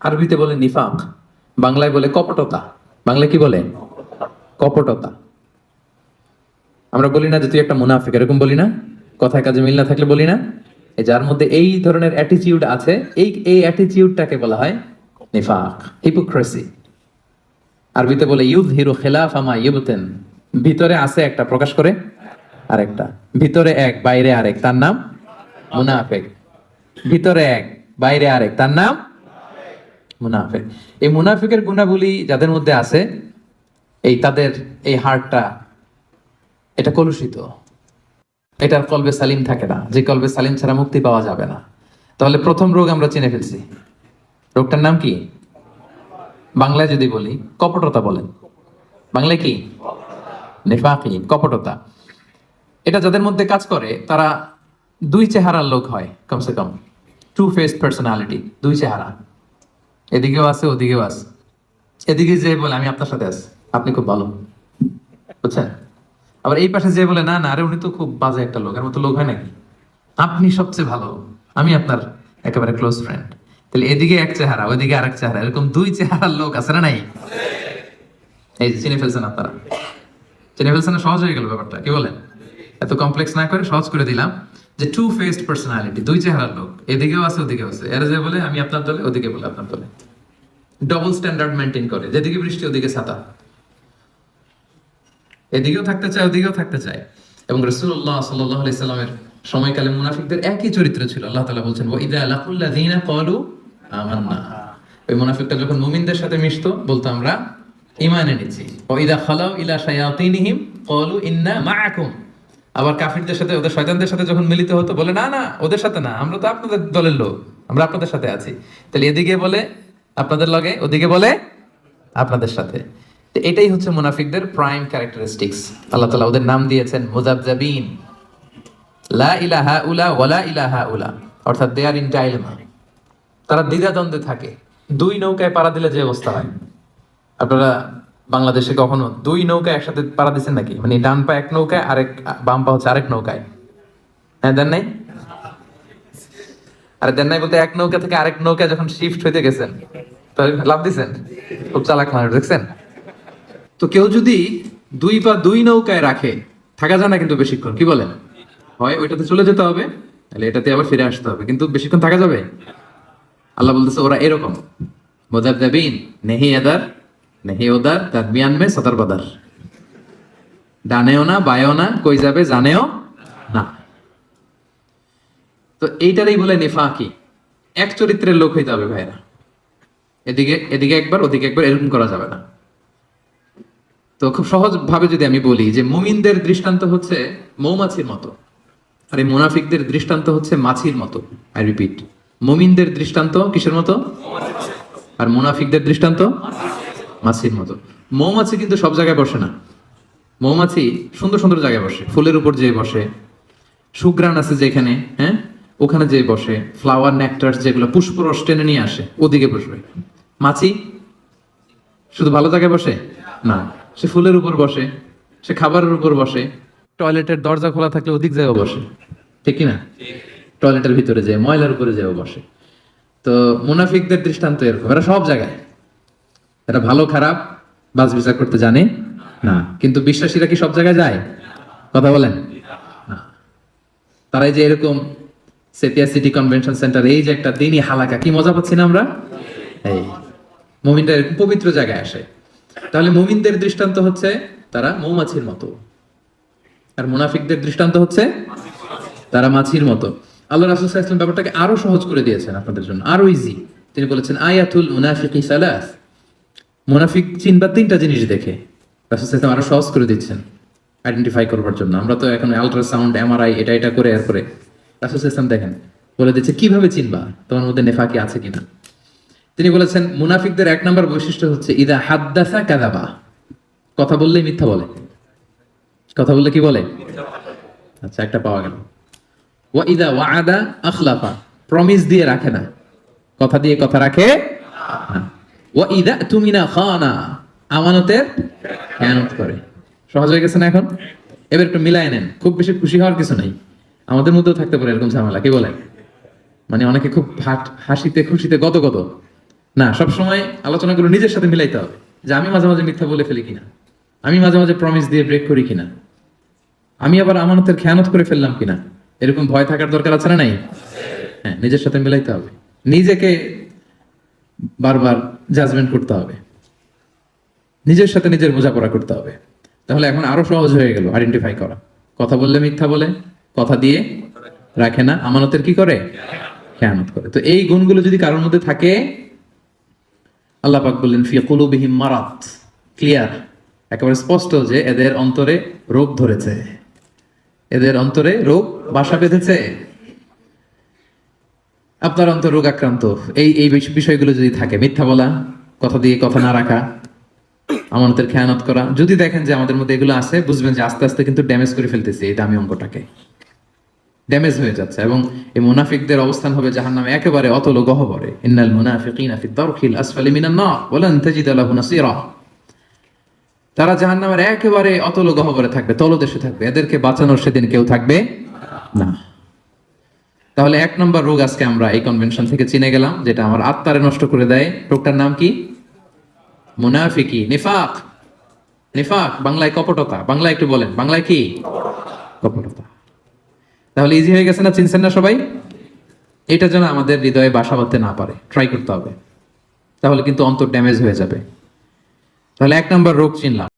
আরবিতে বলে নিফাক, বাংলায় বলে কপটতা। বাংলায় কি বলে? কপটতা। আমরা বলি না যে তুই একটা মুনাফিক, এরকম বলি না। কথায় কাজে মিল না থাকলে বলি না। যার মধ্যে এই ধরনের অ্যাটিটিউড আছে, এই এই অ্যাটিটিউডটাকে বলা হয় নিফাক হিপোক্রেসি আরবিতে বলে ইউথ হিরো খেলাফ আমা ইউবতেন। ভিতরে আছে একটা, প্রকাশ করে আরেকটা। ভিতরে এক, বাইরে আরেক, তার নাম মুনাফেক। ভিতরে এক, বাইরে আরেক, তার নাম মুনাফেক। এই মুনাফিকের গুণাবলী যাদের মধ্যে আছে, এই তাদের এই হার্টটা এটা কলুষিত। এটার কলবে সালিম থাকে না। যে কলবে সালিম ছাড়া মুক্তি পাওয়া যাবে না। তাহলে প্রথম রোগ আমরা চিনে ফেলছি। রোগটার নাম কি? বাংলায় যদি বলি, কপটতা বলেন। বাংলায় কি? নেফাকি, কপটতা। এটা যাদের মধ্যে কাজ করে, তারা দুই চেহারার লোক হয়, কমসে কম। টু ফেস পার্সোনালিটি দুই চেহারা। এদিকেও আছে, ওদিকেও আছে। এদিকে যে বলে, আমি আপনার সাথে আছি। আপনি খুব ভালো। বুঝছেন? আবার এই পাশে যে বলে, না না, আরে উনি তো খুব বাজে একটা লোক। এর মতো লোক হয় নাকি? আপনি সবচেয়ে ভালো। আমি আপনার একেবারে ক্লোজ ফ্রেন্ড তাহলে এদিকে এক চেহারা, ওইদিকে আরেক চেহারা। এরকম দুই চেহারার লোক আছে না নাই? এই যে চিনে ফেলছেন আপনারা। চিনে ফেলছেন সহজ হয়ে গেল ব্যাপারটা। কি বলেন? এত কমপ্লেক্স না করে সহজ করে দিলাম। যে টু ফেসড পার্সোনালিটি দুই চেহারার লোক, এদিকেও আছে, ওদিকেও আছে। এর যে বলে, আমি আপনার দলে, ওদিকে বলে আপনার দলে। ডবল স্ট্যান্ডার্ড মেনটেন করে। যেদিকে বৃষ্টি, ওদিকে ছাতা। এদিকেও থাকতে চায়, ওদিকেও থাকতে চায়। এবং রসুল্লাহ সাল্লাহ সাল্লামের সময়কালে মুনাফিকদের একই চরিত্র ছিল। আল্লাহ তালা বলছেন ওইদা আলাকুল্লাযীনা ক্বালু আমান্না। ওই মুনাফিকটা যখন মুমিনদের সাথে মিশতো, বলতো, আমরা ঈমান এনেছি। ওইদা খালাউ ইলা শায়াতিনহিম ক্বালু ইন্না মাআকুম। আবার কাফিরদের সাথে, ওদের শয়তানদের সাথে যখন মিলিত হতো, বলে, না না, ওদের সাথে না, আমরা তো আপনাদের দলের লোক, আমরা আপনাদের সাথে আছি। তাহলে এদিকে বলে, আপনাদের লগে, ওদিকে বলে, আপনাদের সাথে। এটাই হচ্ছে মুনাফিকদের প্রাইম ক্যারেক্টারিস্টিক্স আল্লাহ তালা ওদের নাম দিয়েছেন মুজাবজাবিন। লা ইলাহা উলা ওয়ালা ইলাহা উলা। অর্থাৎ দে আর ইন ডাইলেমা তারা দ্বিধাদ্বন্দ্বে থাকে। দুই নৌকায় পাড়া দিলে যে অবস্থা হয়। আপনারা বাংলাদেশে কখনো দুই নৌকা একসাথে পাড়া দিচ্ছেন নাকি? মানে ডান পা এক নৌকায়, আরেক বাম পা হচ্ছে আরেক নৌকায়। হ্যাঁ দেন নাই? আরে দেন নাই বলতে এক নৌকা থেকে আরেক নৌকা যখন শিফট হইতে গেছেন, তাহলে লাভ দিছেন? খুব চালাক মানুষ, দেখছেন? তো কেউ যদি দুই পা দুই নৌকায় রাখে, থাকা যায় না কিন্তু বেশিক্ষণ, কি বলেন? হয় ওইটাতে চলে যেতে হবে, তাহলে এটাতে আবার ফিরে আসতে হবে, কিন্তু বেশিক্ষণ থাকা যাবে? আল্লাহ বলতেছে, ওরা এরকম। মোদাবদাবিন নেহি এদার নেহি ওদার তার ডানেও না না কই যাবে জানেও না। তো এইটারই বলে নেফাকি। এক চরিত্রের লোক হইতে হবে ভাইরা এদিকে এদিকে একবার, ওদিকে একবার এরকম করা যাবে না। তো খুব সহজ ভাবে যদি আমি বলি যে মুমিনদের দৃষ্টান্ত হচ্ছে মৌমাছির মতো, আর এই মুনাফিকদের দৃষ্টান্ত হচ্ছে মাছির মতো আই রিপিট মুমিনদের দৃষ্টান্ত কিসের মতো? আর মুনাফিকদের দৃষ্টান্ত? মাছির মতো। মৌমাছি কিন্তু সব জায়গায় বসে না। মৌমাছি সুন্দর সুন্দর জায়গায় বসে। ফুলের উপর যেয়ে বসে। সুগ্রান আছে যেখানে হ্যাঁ? ওখানে যেয়ে বসে। ফ্লাওয়ার নেকটার যেগুলো পুষ্পরস টেনে নিয়ে আসে, ওদিকে বসবে। মাছি শুধু ভালো জায়গায় বসে? না। সে ফুলের উপর বসে, সে খাবারের উপর বসে। টয়লেটের দরজা খোলা থাকলে ওদিক জায়গা বসে। ঠিক না টয়লেটের ভিতরে যায়, ময়লার উপরে যায় বসে। তো মুনাফিকদের দৃষ্টান্ত এরকম। এরা সব জায়গায়। এরা ভালো, খারাপ, বাজ বিচার করতে জানে? না। কিন্তু বিশ্বাসীরা কি সব জায়গায় যায়? কথা বলেন। না। তারা যে এরকম সেপিয়া সিটি কনভেনশন সেন্টার, এই যে একটা দিনই হালাকা, কি মজা পাচ্ছি না আমরা? এই মুমিনটা এরকম পবিত্র জায়গায় আসে। তাহলে মুমিনদের দৃষ্টান্ত হচ্ছে তারা মৌমাছির মতো। আর মুনাফিকদের দৃষ্টান্ত হচ্ছে তারা মাছির মতো। আল্লাহ রাসুল ইসলাম ব্যাপারটাকে আরও সহজ করে দিয়েছেন আপনাদের জন্য। আরও ইজি তিনি বলেছেন, আয়াতুল মুনাফিক সালাস। মুনাফিক চিনবা তিনটা জিনিস দেখে। রাসুল আরও সহজ করে দিচ্ছেন আইডেন্টিফাই করবার জন্য। আমরা তো এখন আলট্রাসাউন্ড এমআরআই এটা এটা করে এরপরে রাসুল ইসলাম দেখেন, বলে দিচ্ছে, কীভাবে চিনবা? তোমার মধ্যে নেফাকি আছে কিনা? তিনি বলেছেন, মুনাফিকদের এক নম্বর বৈশিষ্ট্য হচ্ছে, ইদা হাদ্দাসা কাদাবা কথা বললেই মিথ্যা বলে। কথা বললে কি বলে? আচ্ছা একটা পাওয়া গেল। ওয়া ইদা ওয়াদা আখলাফা। প্রমিস দিয়ে রাখে না। কথা দিয়ে কথা রাখে না। আমানতের খেয়ানত করে। সহজ হয়ে গেছে না এখন? এবার একটু মিলাই নেন, খুব বেশি খুশি হওয়ার কিছু নাই। আমাদের মধ্যেও থাকতে পারে এরকম ঝামেলা, কি মানে অনেকে খুব হাসিতে, খুশিতে গত গত। না আলোচনাগুলো নিজের সাথে মিলাইতে হবে, যে আমি মাঝে মাঝে মিথ্যা বলে ফেলি কিনা, আমি মাঝে মাঝে প্রমিস দিয়ে ব্রেক করি কিনা, আমি আবার আমানতের খেয়ানত করে ফেললাম কিনা, এরকম ভয় থাকার দরকার আছে না নাই? হ্যাঁ নিজের সাথে মিলাইতে হবে। নিজেকে বারবার জাজমেন্ট করতে হবে। নিজের সাথে নিজের বোঝাপড়া করতে হবে। তাহলে এখন আরও সহজ হয়ে গেল আইডেন্টিফাই করা। কথা বললে মিথ্যা বলে, কথা দিয়ে রাখে না, আমানতের কি করে? খেয়ানত করে। তো এই গুণগুলো যদি কারোর মধ্যে থাকে, আল্লাহ পাক বললেন, ফি কুলুবিহিম মারাত ক্লিয়ার একেবারে স্পষ্ট যে এদের অন্তরে রোগ ধরেছে। এদের অন্তরে রোগ বাসা বেঁধেছে। আপনার অন্তর রোগ আক্রান্ত এই এই বিষয়গুলো যদি থাকে, মিথ্যা বলা, কথা দিয়ে কথা না রাখা, আমানতের খেয়ানত করা, যদি দেখেন যে আমাদের মধ্যে এগুলো আছে, বুঝবেন যে আস্তে আস্তে কিন্তু ড্যামেজ করে ফেলতেছে এই দামি অঙ্কটাকে ড্যামেজ হয়ে যাচ্ছে এবং এই মুনাফিকদের অবস্থান হবে জাহান্নামে একেবারে অতল গহবরে। ইন্নাল মুনাফিকিনা ফি দারকিল আসফালি মিনান নার, ওয়ালান তাজিদ লাহু তারা জাহান্নামের একেবারে অতল গহবরে থাকবে, তলদেশে থাকবে, এদেরকে বাঁচানোর সেদিন কেউ থাকবে না। তাহলে এক নম্বর রোগ আজকে আমরা এই কনভেনশন থেকে চিনে গেলাম, যেটা আমার আত্মারে নষ্ট করে দেয়। রোগটার নাম কি? মুনাফিকি, নিফাক। নিফাক, বাংলায় কপটতা। বাংলায় একটু বলেন, বাংলায় কি? কপটতা। তাহলে ইজি হয়ে গেছে না? চিনছেন না সবাই? এটা যেন আমাদের হৃদয়ে বাসা বাঁধতে না পারে। ট্রাই করতে হবে। তাহলে কিন্তু অন্তর ড্যামেজ হয়ে যাবে। তাহলে এক নম্বর রোগ চিনলাম।